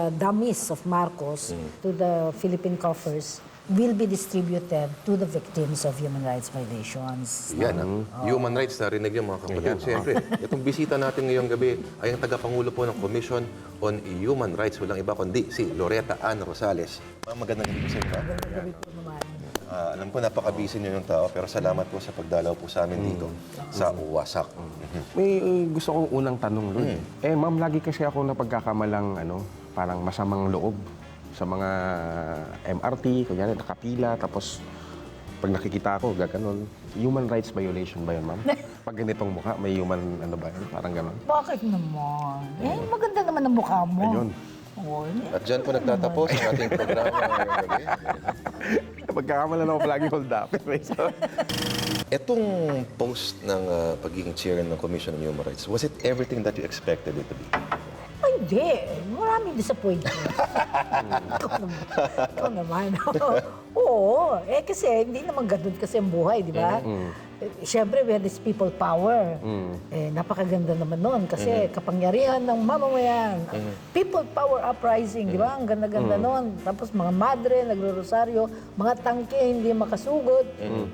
the dummies of Marcos to the Philippine coffers will be distributed to the victims of human rights violations. Yan, ah. human rights, narinig niyo mga kapatid. Siyempre, itong bisita natin ngayong gabi ay ang tagapangulo po ng Commission on Human Rights. Walang iba kundi si Loretta Ann Rosales. Ma'am, magandang gabi po sa inyo. ma'am. Gabi po naman. Ah, alam ko napaka-busy niyo yung tao, pero salamat po sa pagdalaw po sa amin dito sa Uwasak. Mhm. May uh, gusto kong unang tanong, Lord. Eh, ma'am, lagi kasi ako na pagkakamalang, ano, parang masamang loob sa mga MRT, kunyari nakapila, tapos pag nakikita ako, gaganon. Human rights violation ba yun, ma'am? Pag ganitong mukha, may human, ano ba yun? Parang ganon. Bakit naman? Eh, maganda naman ang mukha mo. Ayun. Oo, eh. At dyan po nagtatapos ang ating programa ngayong gabi. Pagkakamalan ako palagi hold up. so, Itong post ng ah, pagiging chair ng Commission on Human Rights, was it everything that you expected it to be? Hindi. Maraming disappointment. ikaw naman. Ikaw naman. Oo. Eh, kasi hindi naman ganun kasi ang buhay, di ba? Eh, Siyempre, we have this people power. Eh, napakaganda naman nun kasi kapangyarihan ng mamamayan. People power uprising, di ba? Ang ganda-ganda nun. Tapos mga madre, nagro-rosaryo, mga tangke, hindi makasugod.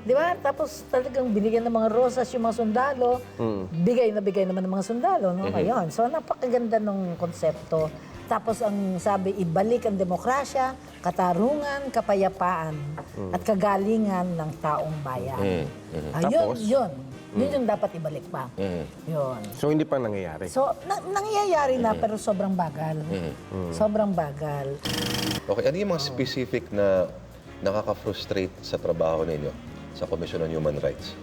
Di ba? Tapos talagang binigyan ng mga rosas yung mga sundalo. Bigay na bigay naman ng mga sundalo. No? Ayun. So, napakaganda ng konsepto. Tapos ang sabi, ibalik ang demokrasya, katarungan, kapayapaan, at kagalingan ng taong bayan. Ayun, Tapos? yun. Yun yung dapat ibalik pa. Yun. so, hindi pa nangyayari. So, na- nangyayari na pero sobrang bagal. Sobrang bagal. Okay, ano yung mga specific na nakaka-frustrate sa trabaho ninyo sa Commission on Human Rights?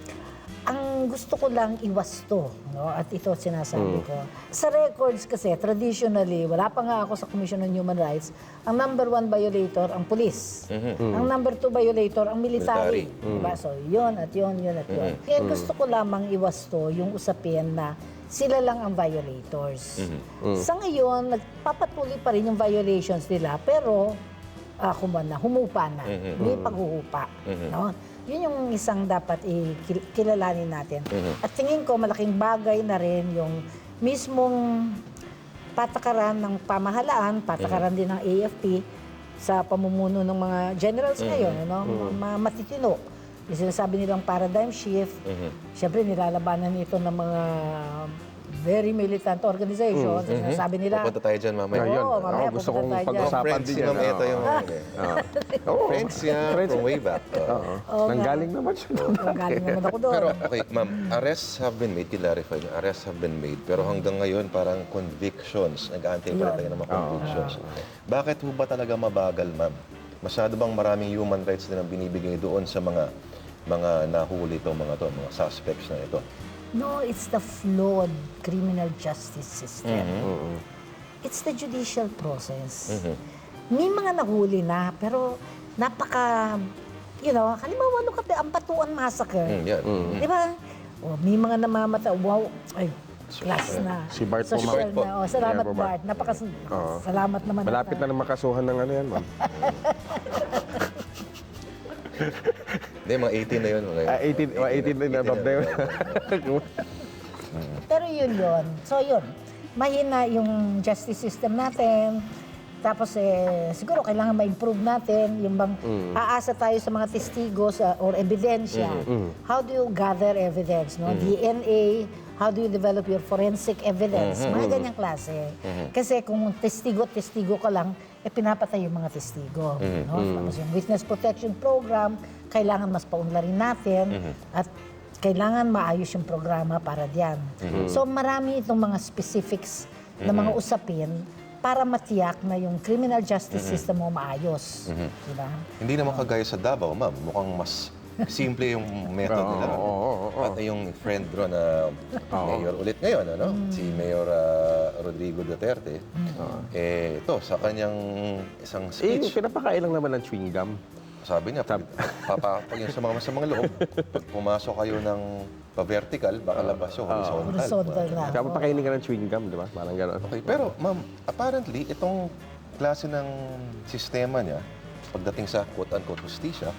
Ang gusto ko lang iwasto, no? at ito sinasabi ko. Sa records kasi, traditionally, wala pa nga ako sa Commission on Human Rights, ang number one violator, ang police. Ang number two violator, ang military. Diba? So, yun at yun, yun at yun. Kaya gusto ko lamang iwasto yung usapin na sila lang ang violators. Sa ngayon, nagpapatuloy pa rin yung violations nila, pero ah kumana, humupa na. May paghuhupa. No? Yun yung isang dapat ikilalanin natin. At tingin ko, malaking bagay na rin yung mismong patakaran ng pamahalaan, patakaran din ng AFP sa pamumuno ng mga generals ngayon, ano? mga matitino. Yung sinasabi nilang paradigm shift, syempre nilalabanan ito ng mga very militant organizations. Sinasabi nila, Pupunta tayo dyan mamaya. Oo, mamaya Ako gusto kong pag-usapan Friends din yan. Ma'am Eto yung... Oo. Friends niya from way back. Oo. Oo nga. Nanggaling naman siya. galing naman ako doon. Pero okay, ma'am, arrests have been made, clarify niyo, arrests have been made, pero hanggang ngayon parang convictions, nag-aantay pa rin tayo ng mga convictions. Bakit ho ba talaga mabagal, ma'am? Masyado bang maraming human rights din ang binibigay doon sa mga mga nahuli itong mga to, mga suspects na ito? No, it's the flawed criminal justice system. It's the judicial process. May mga nahuli na, pero napaka, you know, halimbawa, ano ka, ang Batuan Massacre. Mm, yan. Di ba? O, may mga namamata, wow, ay, class na. Si Bart po, Social Bart po. na. O, salamat, Yeah, Bart. Bart. Napaka, Oo. salamat naman. Malapit na na makasuhan ng ano yan, ma'am. Hindi, mga 18 na yun. Mga Ah, 18, oh, 18 na nabab na yun. Pero yun yun. So yun, mahina yung justice system natin. Tapos eh, siguro kailangan ma-improve natin yung bang aasa tayo sa mga testigos uh, or ebidensya. How do you gather evidence? No? DNA, how do you develop your forensic evidence? Mga ganyang klase. Kasi kung testigo-testigo ka lang, eh pinapatay yung mga testigo. No? Tapos yung witness protection program, kailangan mas paunlarin natin at kailangan maayos yung programa para diyan. So marami itong mga specifics na mga usapin para matiyak na yung criminal justice system mo maayos. Di ba? Hindi naman kagaya sa Davao, ma'am. Mukhang mas simple yung method nila. Oo, oo, oo. Pati yung friend ro na mayor ulit ngayon, ano? Si Mayor ah, Rodrigo Duterte. Eh, ito, sa kanyang isang eh, speech, pinapakain lang naman ng chewing gum. sabi niya, pag, papa, pag yung sa mga masamang loob, pag pumasok kayo ng pa-vertical, baka labas yung horizontal. Horizontal na. Kaya papakainin ka ng chewing gum, di ba? Parang gano'n. Okay, pero ma'am, apparently, itong klase ng sistema niya, pagdating sa quote-unquote justisya,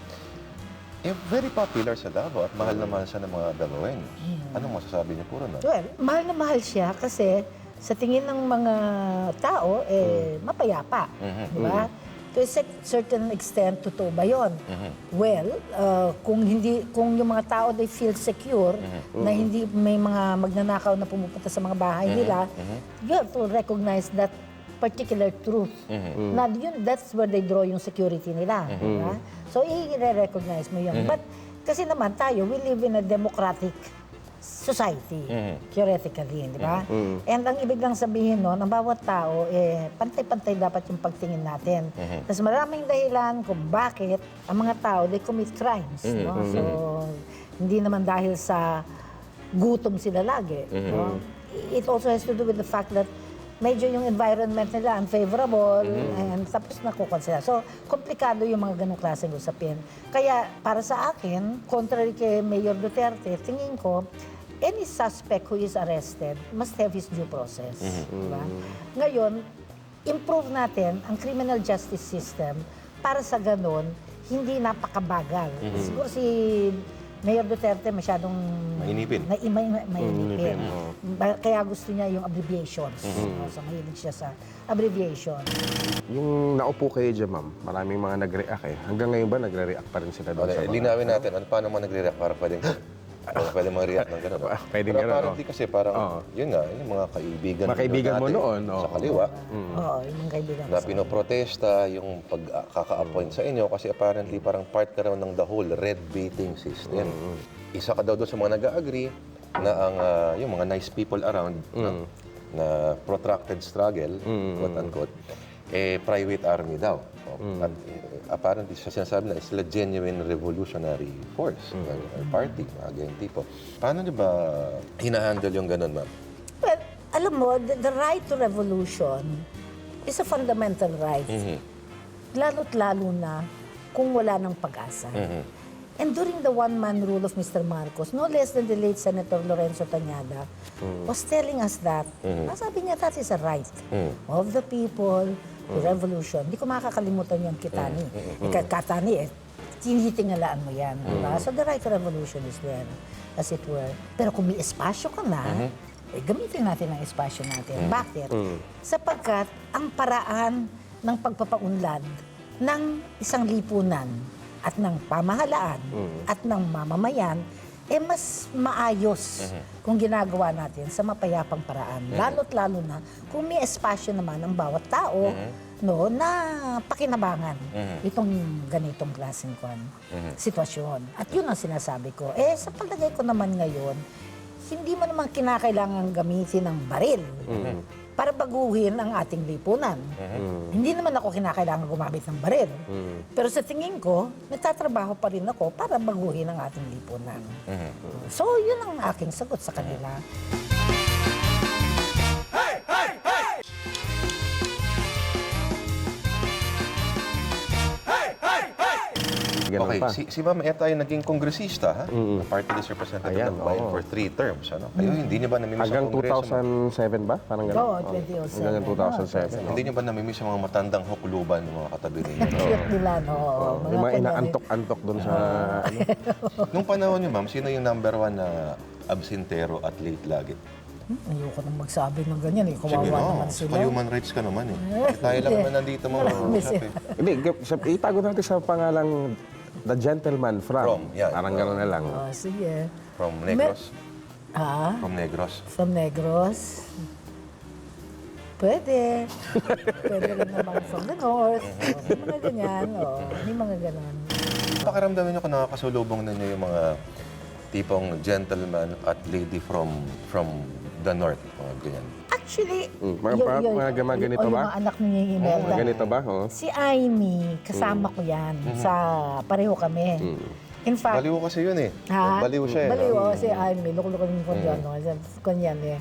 eh, very popular sa Davao at mahal na mahal siya ng mga Davaoenos. Anong masasabi niyo po ron? Well, mahal na mahal siya kasi sa tingin ng mga tao, eh, mapayapa. Di ba? To a cer- certain extent, totoo ba yun? Well, uh, kung hindi kung yung mga tao they feel secure na hindi may mga magnanakaw na pumupunta sa mga bahay nila, you have to recognize that particular truth. Na yun, that's where they draw yung security nila. di ba? So, i-recognize mo yun. But, kasi naman tayo, we live in a democratic society, theoretically, di ba? And ang ibig lang sabihin noon, ang bawat tao, eh, pantay-pantay dapat yung pagtingin natin. Tapos maraming dahilan kung bakit ang mga tao, they commit crimes. No? So, hindi naman dahil sa gutom sila lagi. No? It also has to do with the fact that medyo yung environment nila unfavorable and tapos nakukon sila. So, komplikado yung mga ganong klaseng usapin. Kaya, para sa akin, contrary kay Mayor Duterte, tingin ko, any suspect who is arrested must have his due process. Diba? Ngayon, improve natin ang criminal justice system para sa ganon, hindi napakabagal. Siguro si Mayor Duterte masyadong Mainipin. na, may, may, mainipin. Mainipin. Ba- Kaya gusto niya yung abbreviations. No? So, mahilig siya sa abbreviation. Yung naupo kayo dyan, ma'am, maraming mga nag-react eh. Hanggang ngayon ba nagre-react pa rin sila doon sa mga... linawin natin, ano, paano mo nagre-react para pwedeng, para pwedeng mag-react ng gano'n. Ah, pwedeng Pero gano'n, parang oh. di kasi parang, Oo. yun nga, yung mga kaibigan. Mga kaibigan mo natin noon, Sa oo. kaliwa, Oo, yung mga kaibigan ko na sa- pinoprotesta yung pagkaka-appoint sa inyo kasi apparently parang part ka raw ng the whole red baiting system. Isa ka daw doon sa mga nag-agree na ang ah, yung mga nice people around no, na protracted struggle, quote unquote, eh private army daw. O, At eh, apparently sa sinasabi na sila genuine revolutionary force or party, mga ganyan tipo. Paano niyo ba hinahandle yung ganun, ma'am? Well, alam mo, the, the right to revolution is a fundamental right. Lalo't lalo na kung wala ng pag-asa. And during the one-man rule of Mr. Marcos, no less than the late Senator Lorenzo Tañada was telling us that, sabi niya, that is a right of the people to revolution. Hindi ko makakalimutan yung Kitani. Eh, ka- Katani, eh, tinitingalaan mo yan. Diba? So the right revolution is there, as it were. Pero kung may espasyo ka na, eh, gamitin natin ang espasyo natin. Bakit? Sapagkat ang paraan ng pagpapaunlad ng isang lipunan at ng pamahalaan at ng mamamayan, eh mas maayos kung ginagawa natin sa mapayapang paraan. Lalo't lalo na kung may espasyo naman ang bawat tao no, na pakinabangan itong ganitong klaseng kwan, sitwasyon. At yun ang sinasabi ko. Eh, sa palagay ko naman ngayon, hindi mo naman kinakailangan gamitin ng baril para baguhin ang ating lipunan. Hindi naman ako kinakailangan gumamit ng baril. Pero sa tingin ko, nagtatrabaho pa rin ako para baguhin ang ating lipunan. So, yun ang aking sagot sa kanila. Ganun Okay, pa. si, si Ma'am Eta ay naging kongresista, ha? Na Party list representative Ayan, ng bayan oo. for three terms. Ano? Kayo, hindi niyo ba namimiss Hanggang ang ma'am? 2007 ba? Parang gano'n? Oo, Oo. 2007. Hanggang 2007. Hindi niyo ba namimiss ang mga matandang hukluban ng mga katabi ninyo? Ang cute nila, no? Oo, Yung mga kunyari- inaantok-antok doon sa... ano, Nung panahon niyo, ma'am, sino yung number one na absentero at late lagi? Hmm, Ayoko nang magsabi ng ganyan eh. Kawawa Sige, naman no. sila. Sa human rights ka naman eh. Tayo lang naman nandito mga usap eh. Hindi, itago natin sa pangalang The Gentleman from. From, yan. Parang gano'n na lang. Oh, sige. From Negros. Ha? From Negros. From Negros? Pwede. Pwede rin naman from the north. Oh, may mga ganyan. Oh, may mga ganon. Pakiramdaman niyo kung nakakasulubong na niyo yung mga tipong gentleman at lady from from the north. Mga ganyan. Actually, Mm, mga- mga- mga gama- ganito o ba? yung mga anak ni Imelda. Mga ganito ba? Oh. Si Amy, kasama ko yan. Sa pareho kami. In fact, Baliw kasi yun eh. Ha? Baliw siya eh. Baliw, oo, si Amy. Lukulukan ko dyan. No? Kanyan eh.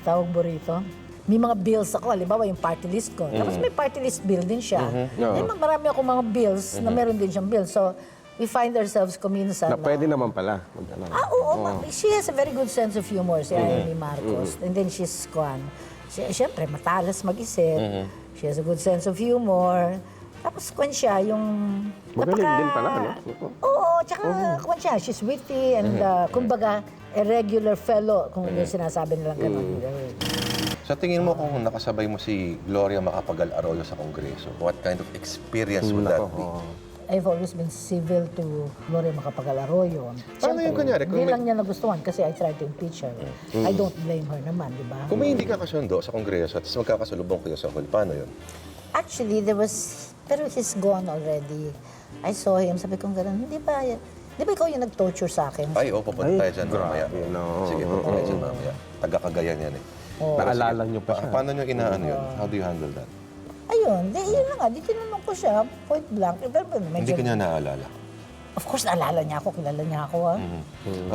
Tawag mo rito. May mga bills ako, halimbawa yung party list ko. Tapos may party list bill din siya. Oo. Eh, marami ako mga bills na meron din siyang bill. So, we find ourselves kuminsan Na pwede naman pala. Ah, oo. ma- She has a very good sense of humor, si Amy Marcos. And then she's, kwan, si- siyempre, matalas mag-isip. She has a good sense of humor. Tapos, kwan siya, yung... Magaling din pala, no? Oo, tsaka, kwan siya, she's witty and, uh, kumbaga, a regular fellow, kung yung sinasabi nilang gano'n. Sa tingin mo kung nakasabay mo si Gloria Macapagal Arroyo sa Kongreso, what kind of experience would that be? I've always been civil to Gloria Macapagal Arroyo. Paano yun kunyari? Kung Hindi may- lang niya nagustuhan kasi I tried to impeach her. I don't blame her naman, di ba? Kung may hindi ka kasundo sa Kongreso at magkakasalubong kayo sa hall, paano yun? Actually, there was, pero he's gone already. I saw him, sabi ko gano'n, hindi ba, di ba ikaw yung nag-torture sa akin? Ay, oh, pupunta Ay, tayo dyan grabe, mamaya. no. Sige, pupunta tayo dyan mamaya. Taga-Cagayan yan eh. Oo. Naalala niyo pa Pa- siya. paano nyo inaano yun? How do you handle that? Ayun, di, yun na nga, di tinanong ko siya, point blank. Eh, pero medyo, Hindi ka niya naalala. Of course, naalala niya ako, kilala niya ako. ah.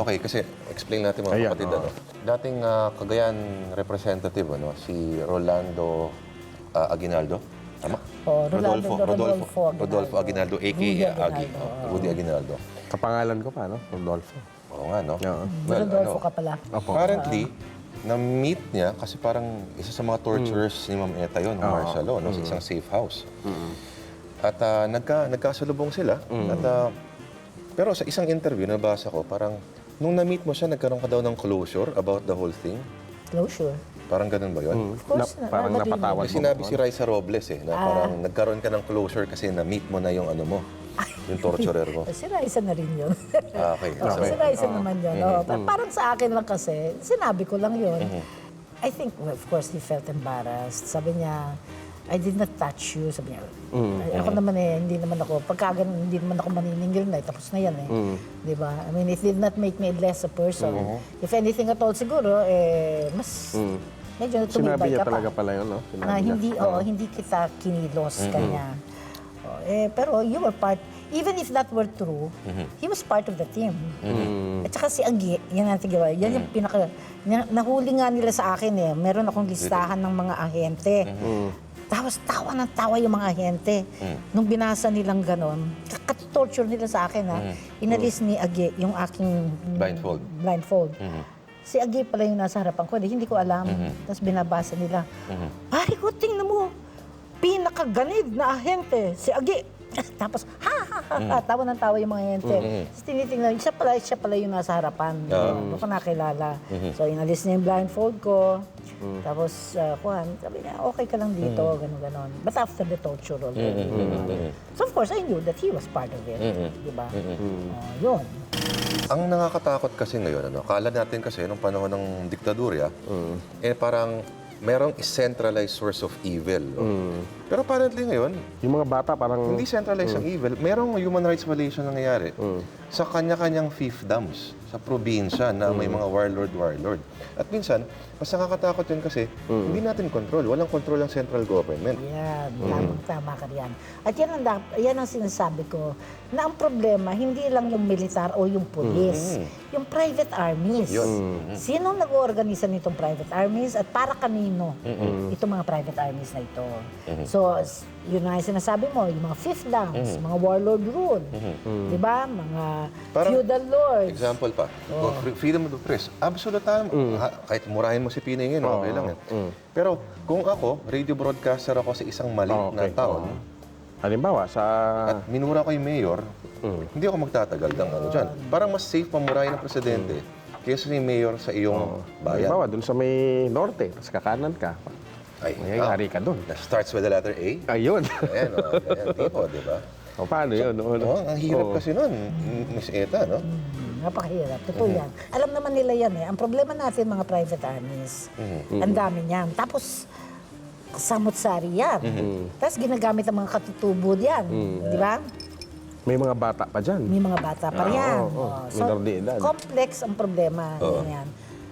Okay, kasi explain natin mga Ayan, kapatid. oo. Ano. Dating ah, Cagayan representative, ano, si Rolando ah, Aguinaldo. Tama? Oo, Rolando- Rodolfo Aguinaldo. Rodolfo Aguinaldo, a.k.a. Rudy Agi. Aguinaldo, Oh, Rudy Aguinaldo. Kapangalan ko pa, no? Rodolfo. Oo nga, no? Oo. Well, Rodolfo ano, ka pala. Opo. Currently, na-meet niya kasi parang isa sa mga torturers ni Ma'am Eta yun, ng martial law, no, sa isang safe house. At ah, nagka, nagkasalubong sila. At, ah, pero sa isang interview, nabasa ko, parang nung na-meet mo siya, nagkaroon ka daw ng closure about the whole thing. Closure. Parang ganun ba yun? Of course, Na- parang napatawad May sinabi si Raisa Robles eh, na parang nagkaroon ka ng closure kasi na-meet mo na yung ano mo, yung torturer mo. mean? Si Raisa na rin yun. Ah, okay. Oo, So, si Raisa naman yun. oo. Pa- Parang sa akin lang kasi, sinabi ko lang yun. I think, well, of course, he felt embarrassed. Sabi niya, I did not touch you. Sabi niya, "Ay, ako naman eh, hindi naman ako, pagka ganun, hindi naman ako maniningil na, eh, tapos na yan eh. Di ba? I mean, it did not make me less a person. If anything at all, siguro, eh, mas, medyo Sinabi tumibay niya ka pa. talaga pala yun, no? Sinabi na niya. hindi oo, hindi kita kinilos kanya. Eh, pero you were part, even if that were true, he was part of the team. At saka si Agi, yan ang tigawa, yan yung pinaka, na- nahuli nga nila sa akin eh, meron akong listahan ng mga ahente. Tapos tawa ng tawa yung mga ahente. Nung binasa nilang ganon, torture nila sa akin ha. Inalis ni Agi yung aking Blindfold. blindfold. Si Agi pala yung nasa harapan ko, di, hindi ko alam. Tapos binabasa nila. Pare ko, tingnan mo, pinakaganid na ahente, si Agi. Tapos, ha, ha, ha, ha, tawa ng tawa yung mga ahente. Tapos tinitingnan, siya pala, siya pala yung nasa harapan. Hindi ko nakilala. So, inalis niya yung blindfold ko. Tapos, uh, kuhan, sabi niya, okay ka lang dito, gano'n, gano'n. But after the torture already. So, of course, I knew that he was part of it. Di ba? Oh, yun. Ang nakakatakot kasi ngayon, ano, kala natin kasi nung panahon ng diktadurya, eh parang merong centralized source of evil. no? Pero apparently ngayon, Yung mga bata parang... hindi centralized ang evil. Merong human rights violation nangyayari sa kanya-kanyang fiefdoms sa probinsya na may mga warlord-warlord. At minsan, mas nakakatakot yun kasi hindi natin control. Walang control ang central government. Yan, tamang tama ka riyan. At yan ang, yan ang sinasabi ko, na ang problema, hindi lang yung militar o yung police, yung private armies. Yun. Sinong nag-oorganisa nitong private armies at para kanino itong mga private armies na ito? So, s- yun nga yung sinasabi mo, yung mga fiefdoms, mga warlord rule, di ba? Mga Parang- feudal lords. Example pa, oh, fre- freedom of the press. Absolute time. Ha- kahit murahin mo si Pinay ngayon, okay lang yan. Pero kung ako, radio broadcaster ako sa isang mali Oh, na okay. taon, Halimbawa, sa... at minura ko yung mayor, hindi ako magtatagal ng ano dyan. Parang mas safe pamurahin ng presidente kaysa ni mayor sa iyong bayan. Halimbawa, dun sa may norte, tapos kakanan ka. Ay, Mayayari ka dun. That starts with the letter A. Ayun. Ayan, o. Ayan, tipo, di ba? o paano yun? O, ano? Oh, ang hirap Oo. kasi nun, Miss Eta, no? Hmm, Napakahirap. Totoo yan. Alam naman nila yan eh. Ang problema natin mga private armies, ang dami niyan. Tapos, samot-sari yan. Tapos ginagamit ang mga katutubo yan. Di ba? May mga bata pa dyan. May mga bata pa Ah, yan. oo, oo. Oh, Minor de edad. complex ang problema. Yun yan.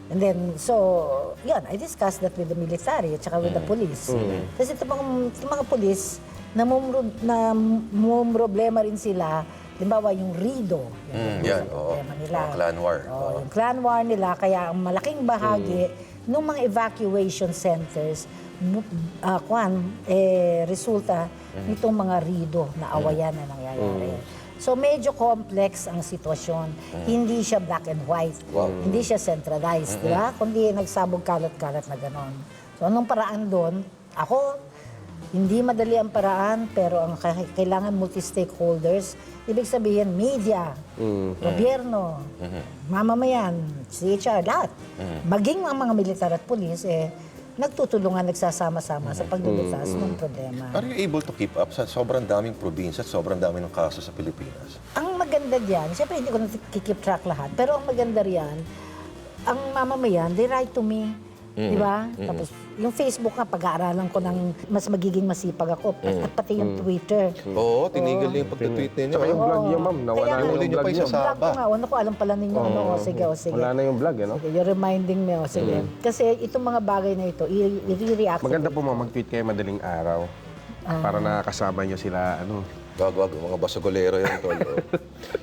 And then, so, yan, I discussed that with the military at saka with the police. Kasi ito mga, itong mga police, namumro, namumroblema rin sila, limbawa yung RIDO. Mm, yan, oo. problema nila. Mga clan war. Oo, Oo. yung clan war nila, kaya ang malaking bahagi ng mga evacuation centers, bu- ah, kwan, eh, resulta nitong mga RIDO na awayan na nangyayari. So medyo complex ang sitwasyon. Hindi siya black and white. Hindi siya centralized, di ba? Kundi nagsabog kalat-kalat na ganon. So anong paraan doon? Ako, hindi madali ang paraan, pero ang kai- kailangan multi-stakeholders, ibig sabihin media, gobyerno, mamamayan, CHR, lahat. Maging ang mga militar at pulis, eh, nagtutulungan, nagsasama-sama sa paglulutas ng problema. Are you able to keep up sa sobrang daming probinsya at sobrang daming ng kaso sa Pilipinas? Ang maganda diyan, siyempre hindi ko nakikip track lahat, pero ang maganda riyan, ang mamamayan, they write to me. Di ba? Tapos yung Facebook nga, pag-aaralan ko ng mas magiging masipag ako. At pati yung Twitter. Oo, tinigil niyo yung pagtitweet ninyo. Tsaka yung ah. vlog niyo, ma'am. Nawala na yung vlog sa- Vlog ko nga, ano ko, alam pala ninyo, ano, o sige, o sige. Wala na yung vlog, ano? Sige, you're reminding me, o sige. Kasi itong mga bagay na ito, i- i-react. Maganda po, ma'am, mag-tweet kayo madaling araw. Para nakakasama niyo sila, ano. Wag, wag, mga basagolero yan, tol. oh.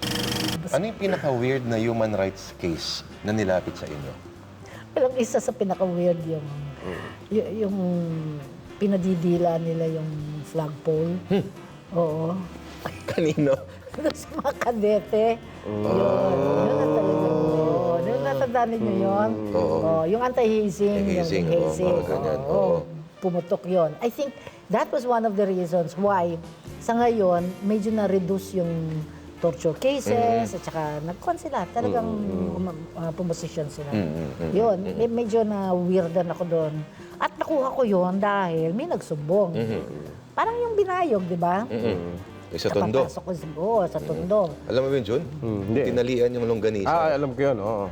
ano yung pinaka-weird na human rights case na nilapit sa inyo? Walang isa sa pinaka-weird yung, y- yung pinadidila nila yung flagpole. Oo. Kanino? sa mga kadete. Yun. Yun na talaga. Oo. Yun, natandaan ninyo yun? Oo. Yung anti-hazing. Yung hazing, oo, parang ganyan, oo. Pumutok yun. I think that was one of the reasons why sa ngayon, medyo na-reduce yung torture cases at saka nag-con sila. Talagang um, uh, pumosisyon sila. Yun. Med- Medyo na weirdan ako doon. At nakuha ko yun dahil may nagsumbong. Parang yung binayog, di ba? Yung sa tondo. Kapapasok ko sa, oo, sa tondo. Alam mo yun, Jun? Hmm, hindi. Tinalian yung longganisa. Ah, alam ko yun, oo.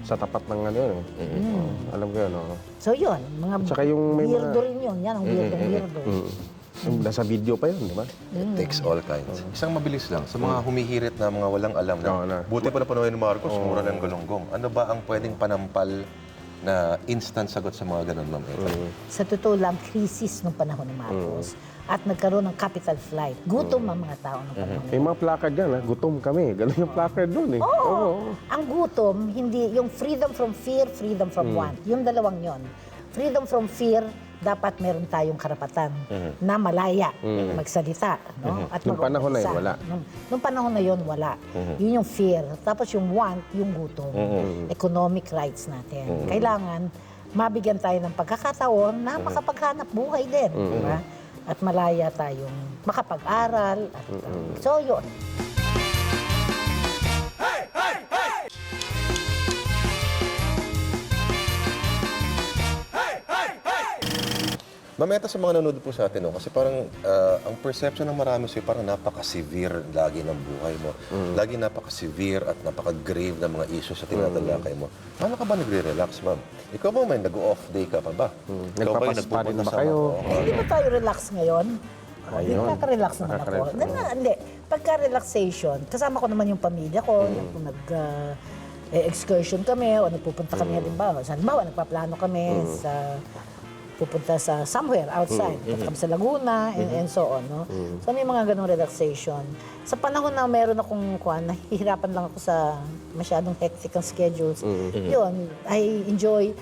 Sa tapat ng ano yun. eh. Oo, alam ko yun, oo. So yun, mga Tsaka yung may weirdo mga- rin yun. Yan ang weirdo, weirdo. Yung Nasa video pa yun, di ba? It takes all kinds. Isang mabilis lang, sa mga humihirit na mga walang alam na, Oo na. buti pa na panahon ni Marcos, mura ng galunggong. Ano ba ang pwedeng panampal na instant sagot sa mga ganun, Ma'am Eva? Sa totoo lang, krisis nung panahon ni Marcos. At nagkaroon ng capital flight. Gutom ang mga tao ng panahon. May mga placard dyan, ha? Gutom kami. Ganun yung placard doon, eh. Oo. Ang gutom, hindi, yung freedom from fear, freedom from want. Yung dalawang yon. Freedom from fear, dapat meron tayong karapatan na malaya, magsalita, no? At Nung panahon na yun, wala. Nung, nung panahon na yun, wala. Yun yung fear. Tapos yung want, yung gutom. Economic rights natin. Kailangan mabigyan tayo ng pagkakataon na makapaghanap buhay din. di ba? At malaya tayong makapag-aral. At, so, yun. Mameta sa mga nanonood po sa atin, no? kasi parang ah, ang perception ng marami sa'yo, parang napaka-severe lagi ng buhay mo. Lagi napaka-severe at napaka-grave ng mga issues sa tinatalakay mo. Paano ka ba nagre-relax, ma'am? Ikaw ba may nag-off day ka pa ba? Ikaw ba yung Nagpapaspa rin nagpupunta ba sa kayo? mga- Eh, Hindi ba tayo relax ngayon? Hindi Ayun. nakaka-relax naman ako. Nakaka-relax Hindi, na- hindi. Pagka-relaxation, kasama ko naman yung pamilya ko. Yung nag, ah, eh, excursion kami o nagpupunta kami, halimbawa, sa halimbawa, nagpaplano kami sa pupunta sa somewhere outside. Kami sa Laguna and, and so on. No? So may mga ganong relaxation. Sa panahon na meron akong kuan, nahihirapan lang ako sa masyadong hectic ang schedules. Yun, I enjoy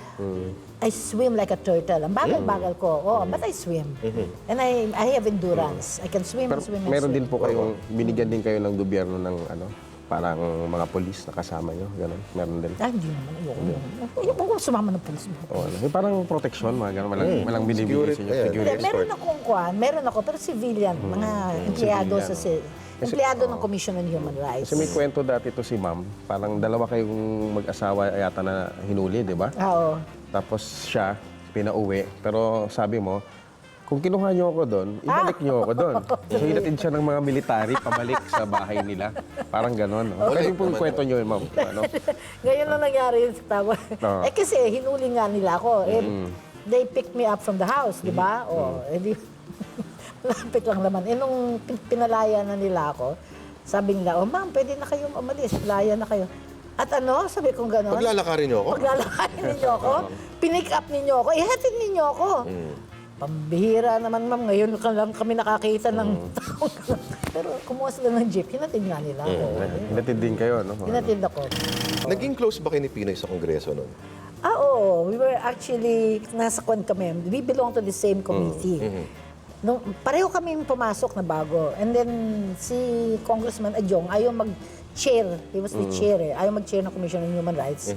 I swim like a turtle. Ang bagal-bagal ko. Oh, but I swim. And I I have endurance. I can swim Pero and swim and meron swim. din po kayong, binigyan din kayo ng gobyerno ng ano, parang mga polis na kasama nyo, gano'n. Meron din. Ah, hindi naman. Ayoko naman. Ayoko ko sumama ng pulis mo. O, ano, yung parang protection, mga gano'n. Malang, malang binibigay Security, sa inyo. ayan. Hindi, Security. meron akong kuan, meron ako, pero civilian, mga empleyado sa si, empleyado ng Commission on Human Rights. Kasi may kwento dati to si ma'am, parang dalawa kayong mag-asawa yata na hinuli, di ba? Ah, Oo. Tapos siya, pinauwi. Pero sabi mo, kung kinuha niyo ako doon, ibalik niyo ako doon. So hinatid siya ng mga military pabalik sa bahay nila. Parang gano'n. No? Kasi po yung kwento niyo, ma'am. Ano? Ngayon na nangyari yun sa tawa. Oo. Eh kasi hinuli nga nila ako. Eh, They picked me up from the house, di ba? O, eh di, malapit lang naman. Eh nung pin- pinalaya na nila ako, sabi nila, oh ma'am, pwede na kayong umalis, palaya na kayo. At ano, sabi kong gano'n. Paglalakarin niyo ako? Paglalakarin ninyo ako, pinick up ninyo ako, ihatid ninyo ako. Pambihira naman, ma'am. Ngayon ka lang kami nakakita ng tao. Pero kumuha sila ng jeep, hinatid nga nila ako. Hinatid din kayo, no? Hinatid ako. Naging close ba kayo ni Pinoy sa Kongreso noon? Ah, oo. We were actually, nasa kwan kami. We belong to the same committee. Nung, pareho kami pumasok na bago. And then, si Congressman Adjong, ayaw mag-chair. He was the chair eh. Ayaw mag-chair ng Commission on Human Rights.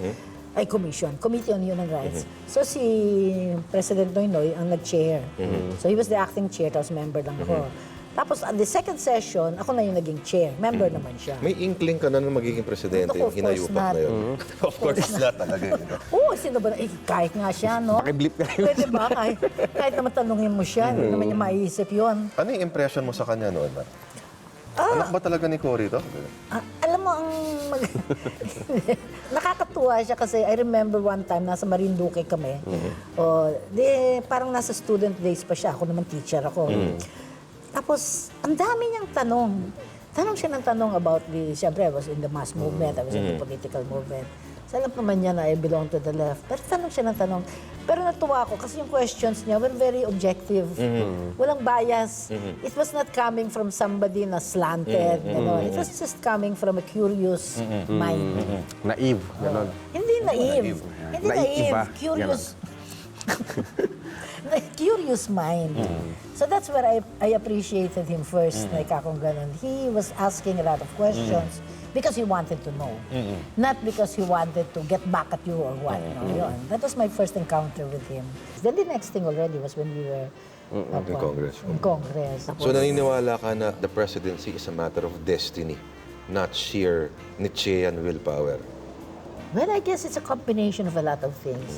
Ay, Commission. Committee on Human Rights. So, si President Noynoy ang nag-chair. So, he was the acting chair, tapos member lang ako. Tapos at the second session, ako na yung naging chair. Member naman siya. May inkling ka na na magiging presidente, Naku, yung of course hinayupak not. na yun. of course not talaga yun. Oo, sino ba? Eh, kahit nga siya, no? Pakiblip ka rin. Pwede ba? Kahit, kahit naman tanungin mo siya, hindi naman niya maiisip yun. Ano yung impression mo sa kanya noon? Ah. Anak ba talaga ni Cory to? Ah, mag... nakakatuwa siya kasi I remember one time, nasa Marinduque kami. O, di, parang nasa student days pa siya. Ako naman teacher ako. Tapos, ang dami niyang tanong. Tanong siya ng tanong about the, siyempre, I was in the mass movement, I was in the political movement. Sa alam naman niya na I belong to the left. Pero tanong siya ng tanong. Pero natuwa ako kasi yung questions niya were very objective. Walang bias. It was not coming from somebody na slanted. gano'n. It was just coming from a curious mind. Naive, gano'n. Hindi naive. Hindi Naive naive. Curious. curious mind. So that's where I, I appreciated him first, like akong ganun. He was asking a lot of questions because he wanted to know. Not because he wanted to get back at you or what. No, yun. That was my first encounter with him. Then the next thing already was when we were uh, in Congress. In Congress. So naniniwala ka na the presidency is a matter of destiny, not sheer Nietzschean willpower. Well, I guess it's a combination of a lot of things.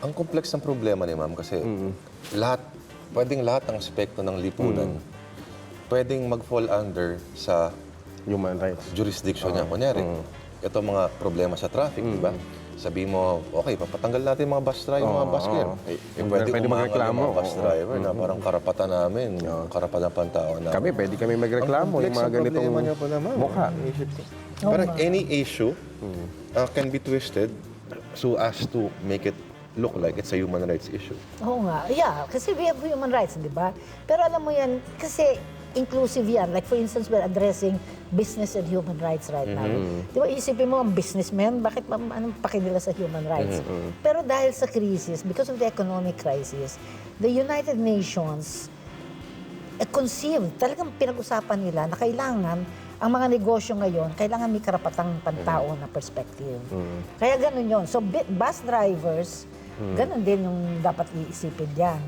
Ang kompleks ng problema ni ma'am kasi lahat, pwedeng lahat ng aspekto ng lipunan, pwedeng mag-fall under sa Human rights. jurisdiction niya. Kunyari, ito mga problema sa traffic, di ba? Sabi mo, okay, papatanggal natin mga bus driver, mga bus clear. oo. Eh, Eh, pwede, pwede umangal magreklamo, mga bus oo. driver na parang karapatan namin, karapatan ng pantao namin. Kami, pwede kami magreklamo yung mga ganitong mukha. Parang any issue uh, can be twisted so as to make it look like it's a human rights issue. Oo nga. Yeah, kasi we have human rights, di ba? Pero alam mo yan, kasi inclusive yan. Like for instance, we're addressing business and human rights right now. Di ba, isipin mo ang businessmen, bakit anong paki nila sa human rights? Pero dahil sa crisis, because of the economic crisis, the United Nations eh, conceived, talagang pinag-usapan nila na kailangan ang mga negosyo ngayon, kailangan may karapatang pantao na perspective. Kaya ganun yon. So, bus drivers, ganun din yung dapat iisipin diyan.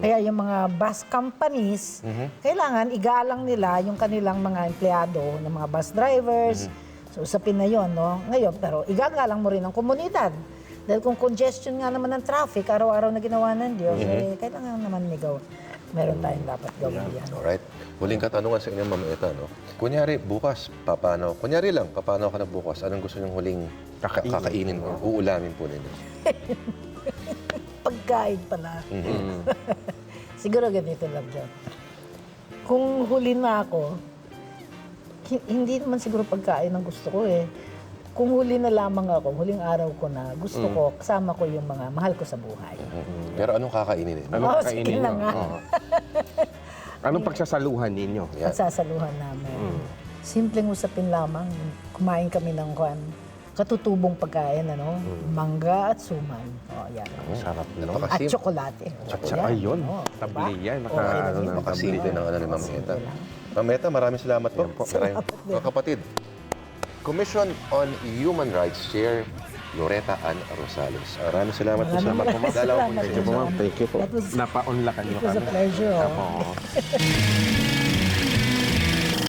Kaya yung mga bus companies, kailangan igalang nila yung kanilang mga empleyado ng mga bus drivers. So, usapin na yon, no? Ngayon, pero igagalang mo rin ang komunidad. Dahil kung congestion nga naman ng traffic, araw-araw na ginawa ng Diyos, eh, kailangan naman may gaw- meron tayong dapat gawin yan. Alright? Huling katanungan sa inyo, Ma'am Eta, no? Kunyari, bukas, papano? Kunyari lang, papano ka na bukas? Anong gusto niyong huling ka- Kakainin. kakainin o uulamin po ninyo? Pagkain pala. Siguro ganito lang dyan. Kung huli na ako, hi- hindi naman siguro pagkain ang gusto ko eh. Kung huli na lamang ako, huling araw ko na, gusto ko, kasama ko yung mga mahal ko sa buhay. Pero anong kakainin ninyo? Anong Oh, kakainin na nyo? nga. Oo. Anong pagsasaluhan ninyo? Yan. Ang sasaluhan namin. Simpleng usapin lamang. Kumain kami ng kwan. Katutubong pagkain, ano? Mangga at suman. O, yan. Sarap, no? At Napakasim- tsokolate. Tsaka ayun, Oo, tabli diba? yan. Naka, na ano, yun. na, Napakasimple ng ano ni Ma'am Eta. Ma'am Eta, maraming salamat po. Maraming- Mga kapatid, Commission on Human Rights Chair Loretta Ann Rosales. Maraming salamat po sa Maraming mga maraming po salamat. Thank you po, ma'am. Thank you po. That was- Napaunlakan niyo It was a kami. pleasure. oh. Opo.